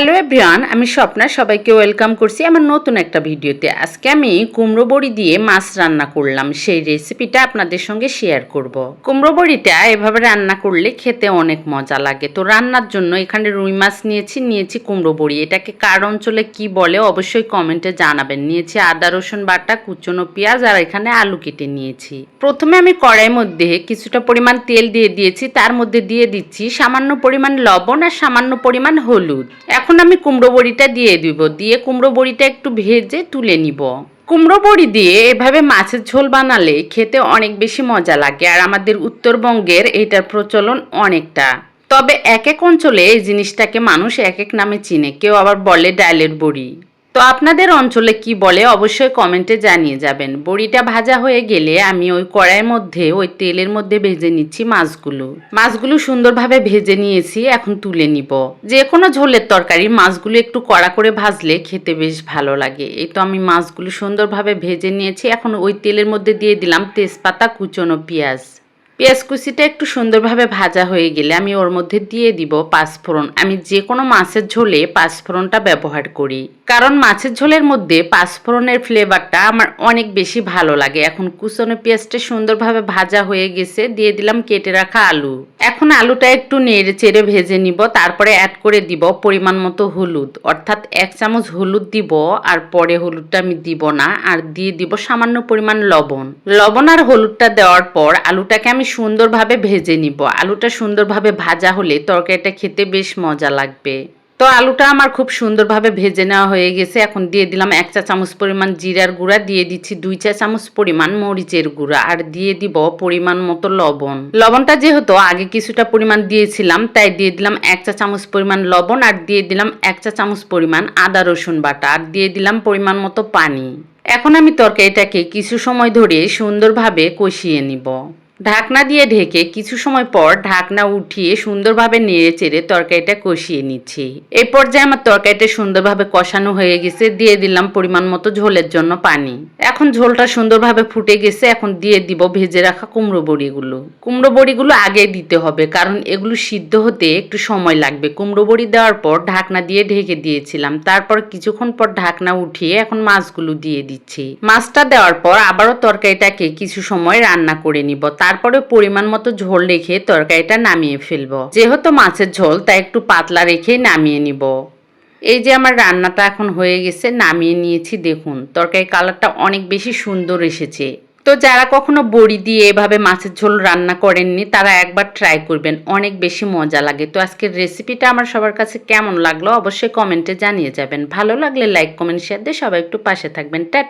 Hello everyone, আমি স্বপ্না, সবাইকে welcome করছি আমার নতুন একটা ভিডিওতে। আজকে আমি কুমড়ো বড়ি দিয়ে মাছ রান্না করলাম, সেই রেসিপিটা আপনাদের সঙ্গে শেয়ার করব। কুমড়ো বড়িটা এভাবে রান্না করলে খেতে অনেক মজা লাগে। তো রান্নার জন্য এখানে রুই মাছ নিয়েছি নিয়েছি কুমড়ো বড়ি। এটাকে কার অঞ্চলে কি বলে অবশ্যই কমেন্টে জানাবেন। নিয়েছি আদা, রসুন বাটা, কুচনো পেঁয়াজ আর এখানে আলু কেটে নিয়েছি। প্রথমে আমি কড়াইয়ের মধ্যে কিছুটা পরিমাণ তেল দিয়ে দিয়েছি, তার মধ্যে দিয়ে দিচ্ছি সামান্য পরিমাণ লবণ আর সামান্য পরিমাণ হলুদ। এখন আমি কুমড়ো বড়িটা দিয়ে দিব। দিয়ে কুমড়ো বড়িটা একটু ভেজে তুলে নিব। কুমড়ো বড়ি দিয়ে এভাবে মাছের ঝোল বানালে খেতে অনেক বেশি মজা লাগে আর আমাদের উত্তরবঙ্গের এটার প্রচলন অনেকটা। তবে এক এক অঞ্চলে এই জিনিসটাকে মানুষ এক এক নামে চিনে। কেউ আবার বলে ডালের বড়ি। তো আপনাদের অঞ্চলে কি বলে অবশ্যই কমেন্টে জানিয়ে যাবেন। বড়িটা ভাজা হয়ে গেলে আমি ওই কড়াইয়ের মধ্যে, ওই তেলের মধ্যে ভেজে নিচ্ছি মাছগুলো। মাছগুলো সুন্দরভাবে ভেজে নিয়েছি, এখন তুলে নিব। যে কোনো ঝোলের তরকারি, মাছগুলো একটু কড়া করে ভাজলে খেতে বেশ ভালো লাগে। এই তো আমি মাছগুলো সুন্দরভাবে ভেজে নিয়েছি, এখন ওই তেলের মধ্যে দিয়ে দিলাম তেজপাতা, কুচনো পেঁয়াজ। পেঁয়াজ কুচিটা একটু সুন্দরভাবে ভাজা হয়ে গেলে আমি ওর মধ্যে দিয়ে দিব পাঁচফোড়ন। আমি যে কোনো মাছের ঝোলে পাঁচফোড়নটা ব্যবহার করি। কারণ মাছের ঝোলের মধ্যে পাঁচফোড়নের ফ্লেভারটা আমার অনেক বেশি ভালো লাগে। এখন কুচনো পেঁয়াজটা সুন্দরভাবে ভাজা হয়ে গেছে, দিয়ে দিলাম কেটে রাখা আলু। এখন আলুটা একটু নেড়ে চেড়ে ভেজে নিব, তারপরে অ্যাড করে দিব পরিমাণ মতো হলুদ। অর্থাৎ এক চামচ হলুদ দিব, আর পরে হলুদটা আমি দিব না, আর দিয়ে দিব সামান্য পরিমাণ লবণ। লবণ আর হলুদটা দেওয়ার পর আলুটাকে আমি সুন্দরভাবে ভেজে নিব। আলুটা সুন্দরভাবে ভাজা হলে তরকারিটা খেতে বেশ মজা লাগবে। তো আলুটা আমার খুব সুন্দরভাবে ভেজে নেওয়া হয়ে গেছে। এখন দিয়ে দিলাম এক চা চামচ পরিমাণ জিরার গুঁড়া, দিয়ে দিচ্ছি দুই চা চামচ পরিমাণ মরিচের গুঁড়া আর দিয়ে দিব পরিমাণ মতো লবণ। লবণটা যেহেতু আগে কিছুটা পরিমাণ দিয়েছিলাম, তাই দিয়ে দিলাম এক চা চামচ পরিমাণ লবণ আর দিয়ে দিলাম এক চা চামচ পরিমাণ আদা রসুন বাটা আর দিয়ে দিলাম পরিমাণ মতো পানি। এখন আমি তরকারিটাকে কিছু সময় ধরে সুন্দরভাবে কষিয়ে নিব। ঢাকনা দিয়ে ঢেকে কিছু সময় পর ঢাকনা উঠিয়ে সুন্দরভাবে নেড়ে চেড়ে তরকারিটা কষিয়ে নিচ্ছি। এই পর্যায়ে আমার তরকারিটা সুন্দরভাবে কষানো হয়ে গেছে, দিয়ে দিলাম পরিমাণ মতো ঝোলের জন্য পানি। এখন ঝোলটা সুন্দরভাবে ফুটে গেছে, এখন দিয়ে দিব ভেজে রাখা কুমড়ো বড়িগুলো। কুমড়ো বড়িগুলো আগে দিতে হবে, কারণ এগুলো সিদ্ধ হতে একটু সময় লাগবে। কুমড়ো বড়ি দেওয়ার পর ঢাকনা দিয়ে ঢেকে দিয়েছিলাম। তারপর কিছুক্ষণ পর ঢাকনা উঠিয়ে এখন মাছগুলো দিয়ে দিচ্ছি। মাছটা দেওয়ার পর আবারও তরকারিটাকে কিছু সময় রান্না করে নিব। তারপরে পরিমাণ মতো ঝোল রেখে তরকারিটা নামিয়ে ফেলব। যেহেতু মাছের ঝোল, তাই একটু পাতলা রেখে নামিয়ে নিব। এই যে আমার রান্নাটা এখন হয়ে গেছে, নামিয়ে নিয়েছি, দেখুন, তরকারি কালারটা অনেক বেশি সুন্দর এসেছে। তো যারা কখনো বড়ি দিয়ে এভাবে মাছের ঝোল রান্না করেননি, তারা একবার ট্রাই করবেন, অনেক বেশি মজা লাগে। তো আজকের রেসিপিটা আমার সবার কাছে কেমন লাগল, অবশ্যই কমেন্টে জানিয়ে যাবেন। ভালো লাগলে লাইক কমেন্ট শেয়ার দিয়ে সবাই একটু পাশে থাকবেন। টাটা!